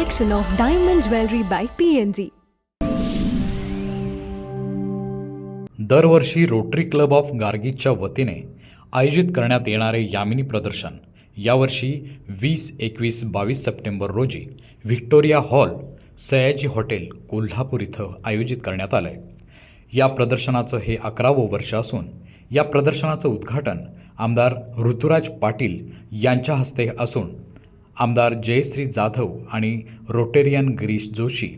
collection of diamond jewelry by PNG. दरवर्षी Rotary club of गार्गीजच्या वतीने आयोजित करण्यात येणारे यामिनी प्रदर्शन यावर्षी वीस एकवीस बावीस सप्टेंबर रोजी Victoria hall Sayaji hotel Kolhapur इथं आयोजित करण्यात आलं आहे या प्रदर्शनाचं हे अकरावं वर्ष असून या प्रदर्शनाचं उद्घाटन आमदार ऋतुराज पाटील यांच्या हस्ते असून आमदार जयश्री जाधव आणि रोटेरियन गिरीश जोशी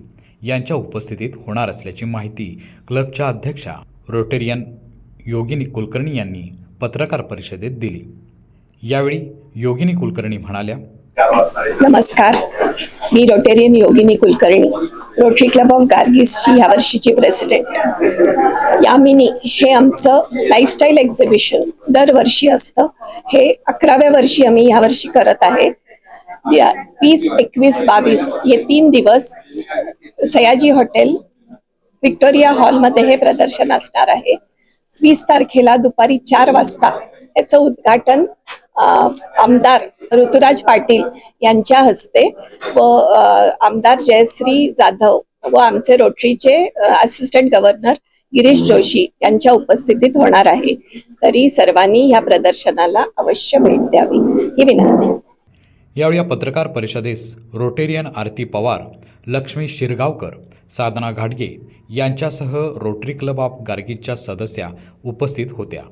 यांच्या उपस्थितीत होणार असल्याची माहिती क्लबच्या अध्यक्षा रोटेरियन योगिनी कुलकर्णी यांनी पत्रकार परिषदेत दिली. यावेळी योगिनी कुलकर्णी म्हणाल्या नमस्कार. मी Rotarian Yogini Kulkarni Rotary club of गार्गिसची ह्या वर्षीची प्रेसिडेंट यामिनी हे आमचं लाईफस्टाईल एक्झिबिशन दरवर्षी असतं. हे अकराव्या वर्षी आम्ही ह्या वर्षी करत आहे. वीस एकवीस बावीस हे तीन दिवस सयाजी हॉटेल व्हिक्टोरिया हॉलमध्ये हे प्रदर्शन असणार आहे. वीस तारखेला दुपारी चार वाजता याचं उद्घाटन आमदार ऋतुराज पाटील यांच्या हस्ते व आमदार जयश्री जाधव व आमचे रोटरीचे असिस्टंट गव्हर्नर गिरीश जोशी यांच्या उपस्थितीत होणार आहे. तरी सर्वांनी या प्रदर्शनाला अवश्य भेट द्यावी. ही विनंती. यावेळी या पत्रकार परिषदेस रोटेरियन आरती पवार लक्ष्मी शिरगावकर साधना घाटगे यांच्यासह रोटरी क्लब ऑफ गार्गीजच्या सदस्या उपस्थित होत्या.